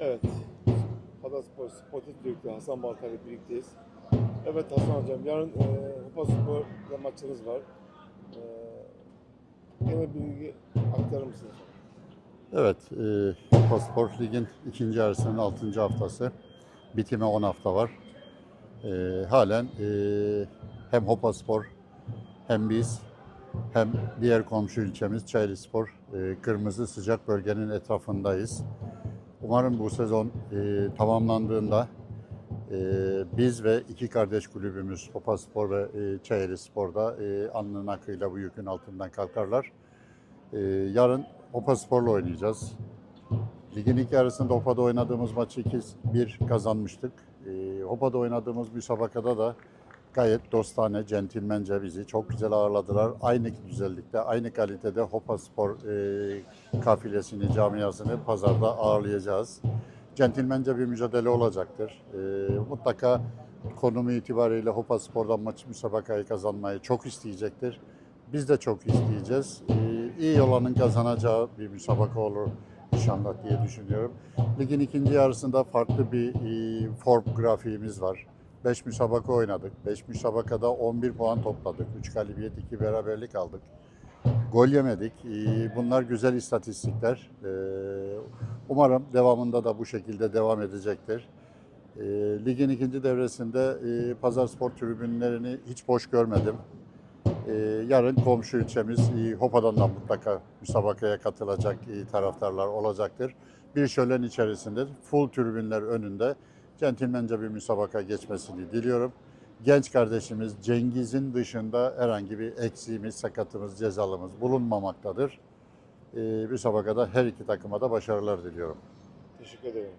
Evet. Hadaspor Sportif Direktörü Hasan Balkar ile birlikteyiz. Evet Hasan Hocam, yarın e, Hopa Spor'da maçınız var. E, bilgi aktarır mısınız? Evet, e, Paspor Lig'in ikinci yarısının 6. haftası. Bitime 10 hafta var. E, halen e, hem Hopaspor hem biz hem diğer komşu ilçemiz Çayelispor e, kırmızı sıcak bölgenin etrafındayız. Umarım bu sezon e, tamamlandığında e, biz ve iki kardeş kulübümüz Hopaspor ve e, Çayelispor'da e, alnının akıyla bu yükün altından kalkarlar. E, yarın Hopaspor'la oynayacağız. Ligin ilk yarısında Hopa'da oynadığımız maçı 2-1 kazanmıştık. E, Hopa'da oynadığımız müsabakada da gayet dostane, centilmence bizi çok güzel ağırladılar. Aynı güzellikte, aynı kalitede Hopa Spor e, kafilesini, camiasını pazarda ağırlayacağız. Centilmence bir mücadele olacaktır. E, mutlaka konumu itibariyle Hopa Spor'dan maçı müsabakayı kazanmayı çok isteyecektir. Biz de çok isteyeceğiz. E, iyi olanın kazanacağı bir müsabaka olur inşallah diye düşünüyorum. Ligin ikinci yarısında farklı bir e, form grafiğimiz var. 5 müsabaka oynadık. 5 müsabakada 11 puan topladık. 3 galibiyet, 2 beraberlik aldık. Gol yemedik. Ee, Bunlar güzel istatistikler. Ee, Umarım devamında da bu şekilde devam edecektir. Ee, Ligin ikinci devresinde e, Pazar Spor tribünlerini hiç boş görmedim. Yarın komşu ilçemiz e, Hopa'dan da mutlaka müsabakaya katılacak e, taraftarlar olacaktır. Bir şölen içerisinde full tribünler önünde centilmence bir müsabaka geçmesini diliyorum. Genç kardeşimiz Cengiz'in dışında herhangi bir eksiğimiz, sakatımız, cezalımız bulunmamaktadır. Ee, müsabakada her iki takıma da başarılar diliyorum. Teşekkür ederim.